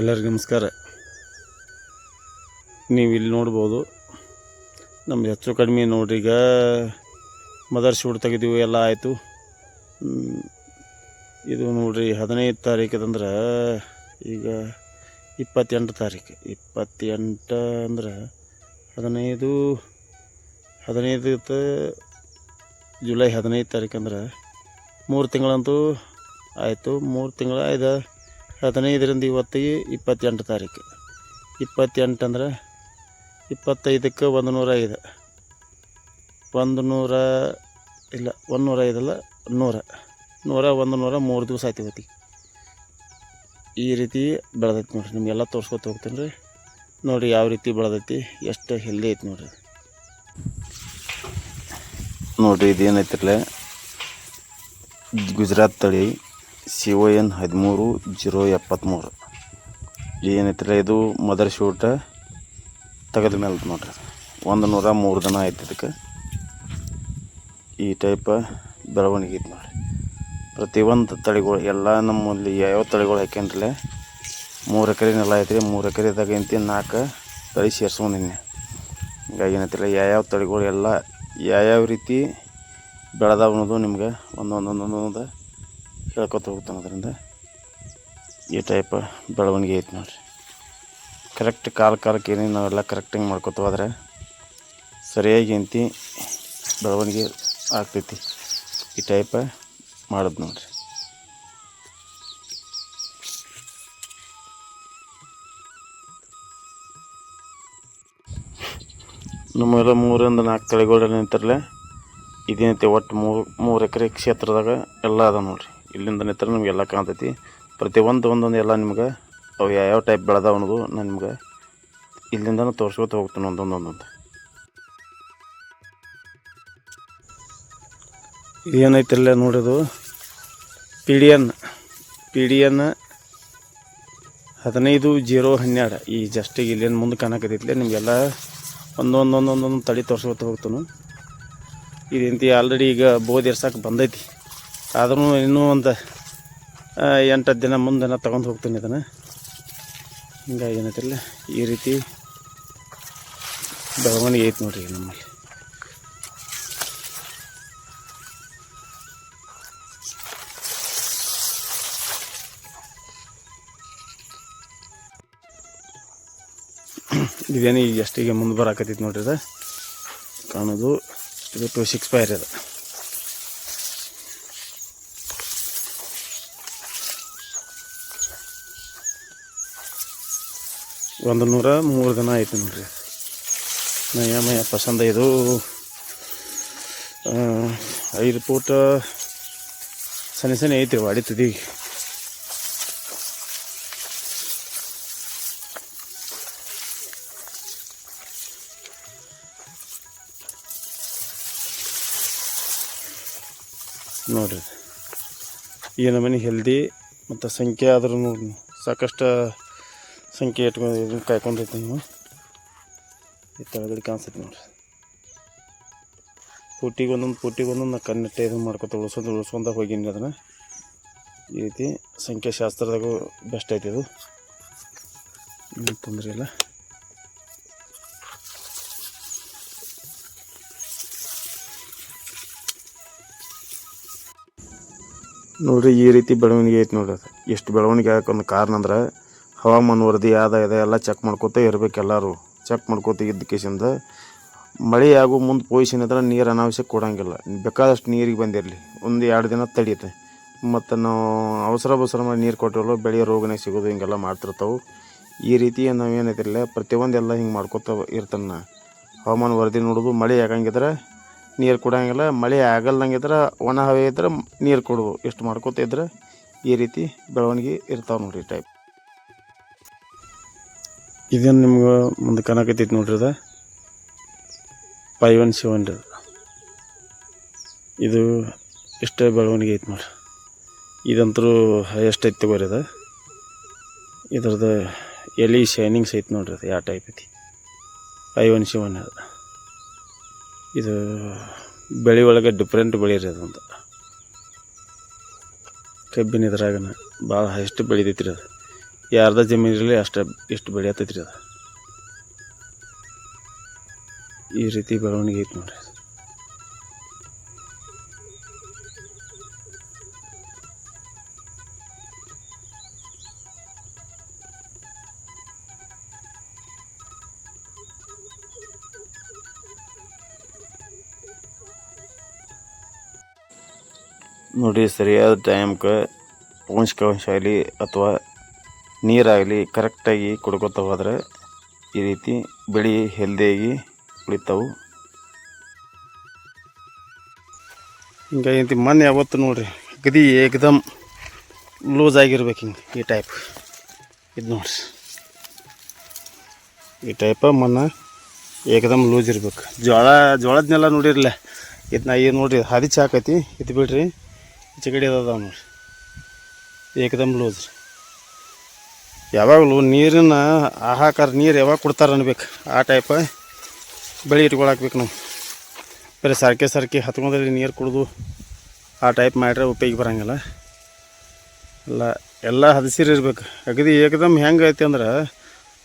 ಎಲ್ಲರಿಗೂ ನಮಸ್ಕಾರ. ನೀವು ಇಲ್ಲಿ ನೋಡ್ಬೋದು ನಮ್ಮ ಹೆಚ್ಚು ಕಡಿಮೆ ನೋಡ್ರಿ, ಈಗ ಮದರ್ ಶೂಟ್ ತೆಗೆದೀವಿ, ಎಲ್ಲ ಆಯಿತು. ಇದು ನೋಡ್ರಿ, ಹದಿನೈದು ತಾರೀಕದಂದ್ರೆ, ಈಗ ಇಪ್ಪತ್ತೆಂಟು ತಾರೀಕು. ಇಪ್ಪತ್ತೆಂಟು ಅಂದ್ರೆ ಹದಿನೈದು ಹದಿನೈದು ಜುಲೈ ಹದಿನೈದು ತಾರೀಕು ಅಂದ್ರೆ ಮೂರು ತಿಂಗಳಂತೂ ಆಯಿತು. ಮೂರು ತಿಂಗಳ ಐದು ಹದಿನೈದರಿಂದ ಇವತ್ತಿಗೆ ಇಪ್ಪತ್ತೆಂಟು ತಾರೀಕು. ಇಪ್ಪತ್ತೆಂಟು ಅಂದ್ರೆ ಇಪ್ಪತ್ತೈದಕ್ಕೆ ಒಂದು ನೂರ ಐದು. ಒಂದು ನೂರ, ಇಲ್ಲ, ಒಂದು ನೂರ ಐದಲ್ಲ ನೂರ. ನೂರ, ಒಂದು ನೂರ ಮೂರು ದಿವಸ ಆಯ್ತು ಇವತ್ತಿಗೆ. ಈ ರೀತಿ ಬೆಳೆದೈತಿ ನೋಡಿರಿ, ನಿಮಗೆಲ್ಲ ತೋರ್ಸ್ಕೊತ ಹೋಗ್ತೀನಿ ರೀ. ನೋಡಿರಿ ಯಾವ ರೀತಿ ಬೆಳೆದೈತಿ, ಎಷ್ಟು ಹೆಲ್ದಿ ಐತಿ ನೋಡಿರಿ ನೋಡಿರಿ ಇದೇನೈತಿರಲ್ಲ ಗುಜರಾತ್ ತಳಿ. ಸಿ ಒ ಎನ್ ಹದಿಮೂರು ಜೀರೋ ಎಪ್ಪತ್ತ್ಮೂರು ಏನೈತಿಲ್ಲ ಇದು ಮದರ್ ಶೂಟ ತೆಗೆದ ಮೇಲೆ ನೋಡ್ರಿ. ಒಂದು ನೂರ ಮೂರು ದಿನ ಆಯ್ತು ಇದಕ್ಕೆ. ಈ ಟೈಪ ಬೆಳವಣಿಗೆ ಇತ್ತು ನೋಡ್ರಿ. ಪ್ರತಿಯೊಂದು ತಳಿಗಳು, ಎಲ್ಲ ನಮ್ಮಲ್ಲಿ ಯಾವ ತಳಿಗಳು ಹಾಕ್ಯಂಡ್ರಲ್ಲ ಮೂರು ಎಕರೆ ನೆಲ ಐತ್ರಿ, ಮೂರು ಎಕರೆದಾಗ ಇಂತಿ ನಾಲ್ಕು ತಳಿ ಸೇರಿಸ್ಕೊಂಡಿನಿ ಹಿಂಗಾಗಿ ಏನೈತಿಲ್ಲ ಯಾವ್ಯಾವ ತಳಿಗಳು ಎಲ್ಲ ಯಾವ್ಯಾವ ರೀತಿ ಬೆಳೆದಾವ ಅನ್ನೋದು ನಿಮ್ಗೆ ಒಂದೊಂದೊಂದೊಂದು ಹೇಳ್ಕೊತ ಹೋಗ್ತಾನೆ ಅದರಿಂದ ಈ ಟೈಪ್ ಬೆಳವಣಿಗೆ ಐತೆ ನೋಡಿರಿ. ಕರೆಕ್ಟ್ ಕಾಲ ಕಾಲಕ್ಕೆ ಏನೇನು ನಾವೆಲ್ಲ ಕರೆಕ್ಟಾಗಿ ಮಾಡ್ಕೊತ ಹೋದ್ರೆ ಸರಿಯಾಗಿ ಅಂತಿ ಬೆಳವಣಿಗೆ ಆಗ್ತೈತಿ. ಈ ಟೈಪ ಮಾಡೋದು ನೋಡಿರಿ. ನಮ್ಮೆಲ್ಲ ಮೂರಿಂದ ನಾಲ್ಕು ತಳಿಗಳ ನಿಂತಿರಲೇ. ಇದೇನೈತಿ ಒಟ್ಟು ಮೂರು ಮೂರು ಎಕರೆ ಕ್ಷೇತ್ರದಾಗ ಎಲ್ಲ ಅದ ನೋಡ್ರಿ. ಇಲ್ಲಿಂದ ನಿಂತರ ನಿಮ್ಗೆ ಎಲ್ಲ ಕಾಣ್ತೈತಿ. ಪ್ರತಿ ಒಂದು ಒಂದೊಂದು ಎಲ್ಲ ನಿಮ್ಗೆ ಅವು ಯಾವ್ಯಾವ ಟೈಪ್ ಬೆಳೆದಾವ ಅನ್ನೋದು ನಾನು ನಿಮ್ಗೆ ಇಲ್ಲಿಂದನೂ ತೋರಿಸ್ಕೊತ ಹೋಗ್ತೀನಿ ಒಂದೊಂದು ಒಂದೊಂದು. ಏನೈತಿರಲ್ಲ ನೋಡೋದು P D N P D N ಹದಿನೈದು ಜೀರೋ ಹನ್ನೆರಡು. ಈ ಜಸ್ಟಿಗೆ ಇಲ್ಲೇನು ಮುಂದೆ ಕಾಣಕತ್ತೈತಿ ನಿಮಗೆಲ್ಲ ಒಂದೊಂದು ಒಂದೊಂದೊಂದು ತಳಿ ತೋರ್ಸ್ಕೊತ ಹೋಗ್ತಾನು. ಇದಂತಿ ಆಲ್ರೆಡಿ ಈಗ ಬೋಧಿ ಎರ್ಸಕ್ಕೆ ಬಂದೈತಿ. ಆದ್ರೂ ಇನ್ನೂ ಒಂದು ಎಂಟು ಹತ್ತು ದಿನ ಮುಂದೆ ತಗೊಂಡು ಹೋಗ್ತೀನಿ ಇದನ್ನು. ಹಿಂಗಾಗಿ ಏನೈತಿಲ್ಲ, ಈ ರೀತಿ ಬೆಳವಣಿಗೆ ಐತೆ ನೋಡ್ರಿ ನಮ್ಮಲ್ಲಿ. ಇದೇನು ಈಗ ಎಷ್ಟಿಗೆ ಮುಂದೆ ಬರಾಕತ್ತೈತಿ ನೋಡ್ರಿ ಇದು. ಕಾಣೋದು, ಇದು ಟು ಸಿಕ್ಸ್ ಫೈರ್ ಇದು ಒಂದು ನೂರ ಮೂರು ದಿನ ಆಯ್ತು ನೋಡ್ರಿ. ನಯ ಮಯ ಪಸಂದ ಇದು. ಐದು ಫೂಟ ಸಣ್ಣ ಸಣ್ಣ ಐತಿ ಹೊಡಿತದಿ ನೋಡ್ರಿ. ಈ ನಮೂನಿ ಹೆಲ್ದಿ ಮತ್ತು ಸಂಖ್ಯೆ ಆದ್ರೂ ಸಾಕಷ್ಟು ಸಂಖ್ಯೆ ಇಟ್ಕೊಂಡು ಕಾಯ್ಕೊಂಡಿರ್ತೀನಿ ಕಾಯ್ಕೊಂಡೈತೆ ನೀವು ಈ ತಳಗಡೆ ಕಾಣಿಸ್ತೈತೆ ನೋಡ್ರಿ. ಪುಟ್ಟಿಗೆ ಒಂದೊಂದು ಪುಟ್ಟಿಗೆ ಒಂದೊಂದು ಕನ್ನೆಟ್ಟೆ ಇದನ್ನು ಮಾಡ್ಕೊತ ಉಳಿಸ್ಕೊಂಡು ಉಳ್ಸ್ಕೊಂಡ ಹೋಗಿನಿ ಅದನ್ನು. ಈ ರೀತಿ ಸಂಖ್ಯಾಶಾಸ್ತ್ರದಾಗೂ ಬೆಸ್ಟ್ ಐತಿ ಇದು. ಏನು ತೊಂದರೆ ಇಲ್ಲ. ನೋಡ್ರಿ ಈ ರೀತಿ ಬೆಳವಣಿಗೆ ಐತೆ ನೋಡ್ರಿ ಅದು. ಎಷ್ಟು ಬೆಳವಣಿಗೆ ಆಗಕ್ಕೆ ಒಂದು ಕಾರಣ ಅಂದ್ರೆ ಹವಾಮಾನ ವರದಿ ಇದೆ, ಎಲ್ಲ ಚೆಕ್ ಮಾಡ್ಕೋತ ಇರ್ಬೇಕು ಎಲ್ಲರೂ. ಚೆಕ್ ಮಾಡ್ಕೋತ ಇದ್ದ ಕೇಸಿಂದ ಮಳೆ ಆಗೋ ಮುಂದೆ ಇದ್ರೆ ನೀರು ಅನಾವಶ್ಯಕ ಕೊಡೋಂಗಿಲ್ಲ. ಬೇಕಾದಷ್ಟು ನೀರಿಗೆ ಬಂದಿರಲಿ. ಒಂದು ಎರಡು ದಿನ ತಡೀತೆ. ಮತ್ತು ನಾವು ಅವಸರ ಬಸರ ಮಾಡಿ ನೀರು ಕೊಟ್ಟಿರಲ್ಲ ಬೆಳೆ ರೋಗನೇ ಸಿಗೋದು, ಹಿಂಗೆಲ್ಲ ಮಾಡ್ತಿರ್ತಾವೆ. ಈ ರೀತಿ ನಾವೇನೈತಿರಲ್ಲ ಪ್ರತಿಯೊಂದು ಪ್ರತಿಯೊಂದೆಲ್ಲ ಹಿಂಗೆ ಮಾಡ್ಕೋತ ಇರ್ತಾನೆ ಹವಾಮಾನ ವರದಿ ನೋಡೋದು, ಮಳೆ ಆಗಂಗಿದ್ರೆ ನೀರು ಕೊಡಂಗಿಲ್ಲ, ಮಳೆ ಆಗಲ್ದಂಗಿದ್ರೆ ಒಣ ಹವೆ ಇದ್ರೆ ನೀರು ಕೊಡೋದು. ಇಷ್ಟು ಮಾಡ್ಕೋತ ಇದ್ರೆ ಈ ರೀತಿ ಬೆಳವಣಿಗೆ ಇರ್ತಾವೆ ನೋಡ್ರಿ ಈ ಟೈಪ್ ಇದೇನು ನಿಮ್ಗೆ ಮುಂದೆ ಕಾಣಕತ್ತೈತಿ ನೋಡ್ರಿ ಅದು? ಫೈವ್ ಒನ್ ಸೆವೆನ್ ರೀ. ಇದು ಇಷ್ಟೇ ಬೆಳವಣಿಗೆ ಐತೆ ನೋಡ್ರಿ. ಇದಂತರೂ ಹೈಯೆಸ್ಟ್ ಐತೆ ತಗೋರಿ ಅದು. ಇದ್ರದ್ದು ಎಲಿ ಶೈನಿಂಗ್ಸ್ ಐತಿ ನೋಡ್ರಿ ಅದು, ಯಾವ ಟೈಪ್ ಐತಿ. ಫೈವ್ ಒನ್ ಸೆವೆನ್ ಅದು. ಇದು ಬೆಳೆ ಒಳಗೆ ಡಿಫ್ರೆಂಟ್ ಬೆಳೆ ರೀ ಅದೊಂದು ಕಬ್ಬಿನ ಇದ್ರಾಗನ ಭಾಳ ಹೈಯೆಸ್ಟ್ ಬೆಳಿತೈತಿ ರೀ ಅದು. ಯಾರ್ದ ಜಮೀನಿರಲಿ ಅಷ್ಟು ಇಷ್ಟು ಬೆಳೆಯತ್ತೈತಿ ರೀ ಅದು? ಈ ರೀತಿ ಬೆಳವಣಿಗೆ ಐತಿ ನೋಡ್ರಿ ನೋಡಿ, ಸರಿಯಾದ ಟೈಮ್ಗೆ ಪೋಷಕಾಂಶ ಆಗಲಿ ಅಥವಾ ನೀರಾಗಲಿ ಕರೆಕ್ಟಾಗಿ ಕೊಡ್ಕೊತ ಹೋದರೆ ಈ ರೀತಿ ಬೆಳೆ ಹೆಲ್ದಿಯಾಗಿ ಉಳಿತಾವು. ಹಿಂಗಾಗಿ ಮಣ್ಣು ಯಾವತ್ತು ನೋಡ್ರಿ ಗದಿ ಏಕದಮ್ ಲೂಸ್ ಆಗಿರ್ಬೇಕು ಹಿಂಗೆ ಈ ಟೈಪ್ ಇದು ನೋಡ್ರಿ. ಈ ಟೈಪ ಮಣ್ಣು ಏಕದಮ್ ಲೂಸ್ ಇರ್ಬೇಕು. ಜೋಳ ಜೋಳದನ್ನೆಲ್ಲ ನೋಡಿರಲ್ಲ ಇದನ್ನ ಈಗ ನೋಡ್ರಿ, ಹದಿ ಚಾಕೈತಿ ಇದು ಬಿಡ್ರಿ ಈಚೆ ಕಡೆ ಅದಾವ ನೋಡ್ರಿ. ಏಕದಮ್ ಲೂಸ್. ರೀ ಯಾವಾಗಲೂ ನೀರಿನ ಆಹಾಕಾರ ನೀರು ಯಾವಾಗ ಕೊಡ್ತಾರೆ ಅನ್ಬೇಕು, ಆ ಟೈಪ ಬೆಳೆ ಇಟ್ಕೊಳಕ್ಬೇಕು ನಾವು. ಬೇರೆ ಸರ್ಕೆ ಸರ್ಕೆ ಹತ್ಕೊಂಡ್ರೆ ನೀರು ಕುಡಿದು ಆ ಟೈಪ್ ಮಾಡ್ರೆ ಉಪಯೋಗ ಬರೋಂಗಿಲ್ಲ. ಎಲ್ಲ ಎಲ್ಲ ಹದಸಿರಿರ್ಬೇಕು ಅಗದಿ ಏಕದಮ್ ಹೆಂಗೈತಿ ಅಂದ್ರೆ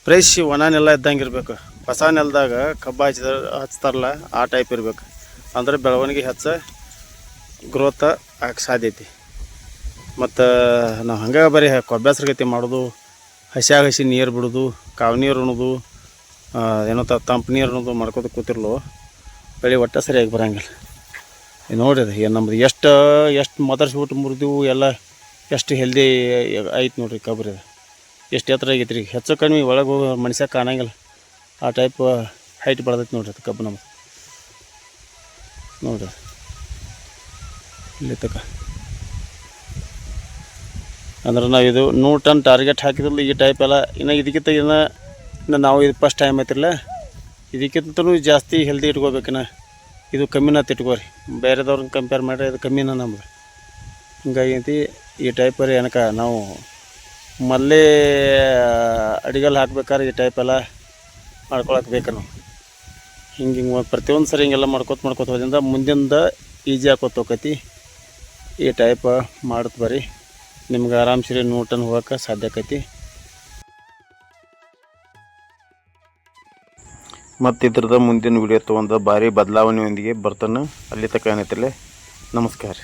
ಫ್ರೆಶ್ ಒಣ ನೆಲ ಇದ್ದಂಗೆ ಇರಬೇಕು. ಹೊಸ ನೆಲದಾಗ ಕಬ್ಬು ಹಚ್ಚಿದ, ಹಚ್ತಾರಲ್ಲ, ಆ ಟೈಪ್ ಇರಬೇಕು. ಅಂದ್ರೆ ಬೆಳವಣಿಗೆ ಹೆಚ್ಚ ಗ್ರೋತ್ ಆಗಕ್ಕೆ ಸಾಧ್ಯತೆ ಮತ್ತು ನಾವು ಹಂಗೆ ಬರೀ ಕೊಬ್ಬೆಸ್ರಗತಿ ಮಾಡೋದು ಹಸಿಯಾಗ ಹಸಿ ನೀರು ಬಿಡೋದು, ಕಾವು ನೀರು ಉಣೋದು ಏನೋ ತ ತಂಪು ನೀರು ಅನ್ನೋದು ಮಾಡ್ಕೋತ ಕೂತಿರ್ಲು, ಬೆಳೆ ಒಟ್ಟ ಸರಿಯಾಗಿ ಬರಂಗಿಲ್ಲ. ನೋಡಿರಿ ಏನು ನಮ್ಮದು ಎಷ್ಟು ಎಷ್ಟು ಮದರ್ಸ್ಬಿಟ್ಟು ಮುರಿದಿವು, ಎಲ್ಲ ಎಷ್ಟು ಹೆಲ್ದಿ ಐತೆ ನೋಡ್ರಿ ಕಬ್ರಿ ಅದು. ಎಷ್ಟು ಎತ್ತರ ಆಗೈತೆ ರೀ ಹೆಚ್ಚು ಕಡಿಮೆ ಒಳಗೆ ಮನುಷ್ಯ ಕಾಣಂಗಿಲ್ಲ. ಆ ಟೈಪ್ ಹೈಟ್ ಬೆಳೆದೈತೆ ನೋಡಿರಿ ಅದು ಕಬ್ಬು ನಮ್ಮದು ನೋಡ್ರಿ ಇಲ್ಲಿ ತಕ ಅಂದ್ರೆ ನಾವು ಇದು ನೂರು ಟನ್ ಟಾರ್ಗೆಟ್ ಹಾಕಿದ್ರಲ್ಲ ಈ ಟೈಪ್ ಎಲ್ಲ. ಇನ್ನು ಇದಕ್ಕಿಂತ ಇನ್ನು ಇನ್ನು ನಾವು ಇದು ಫಸ್ಟ್ ಟೈಮ್ ಐತಿರಲ್ಲ. ಇದಕ್ಕಿಂತನೂ ಜಾಸ್ತಿ ಹೆಲ್ದಿ ಇಟ್ಕೋಬೇಕಿನ ಇದು ಕಮ್ಮಿನ ತಿಟ್ಕೋರಿ ಬೇರೆದವ್ರನ್ನ ಕಂಪೇರ್ ಮಾಡಿದ್ರೆ ಇದು ಕಮ್ಮಿನ ನಮ್ಗೆ. ಹಿಂಗಾಗಿ ಈ ರೀ ಏನಕ ನಾವು ಮೊದಲೇ ಅಡಿಗೆಲ್ಲ ಹಾಕ್ಬೇಕಾದ್ರೆ ಈ ಟೈಪ್ ಎಲ್ಲ ಮಾಡ್ಕೊಳಕ್ಕೆ ಬೇಕು ನಾವು. ಹಿಂಗೆ ಹಿಂಗೆ ಪ್ರತಿಯೊಂದು ಸರಿ ಹಿಂಗೆಲ್ಲ ಮಾಡ್ಕೊತ ಮಾಡ್ಕೊತ ಹೋದ್ರಿಂದ ಮುಂದಿಂದ ಈಜಿ ಹಾಕೋತ ಹೋಕತಿ ಈ ಟೈಪ್ ಮಾಡುತ್ತೆ ಬರ್ರಿ. ನಿಮ್ಗೆ ಆರಾಮ್ ನೋಟನ್ ಹೋಗಕ್ಕೆ ಸಾಧ್ಯ ಆಕೈತಿ. ಮತ್ತು ಇದ್ರದ ಮುಂದಿನ ವಿಡಿಯೋ ತೊಗೊಂಡು ಭಾರಿ ಬದಲಾವಣೆಯೊಂದಿಗೆ ಬರ್ತಾನೆ. ಅಲ್ಲಿ ತಕ ಏನೈತಿಲ್ಲ ನಮಸ್ಕಾರ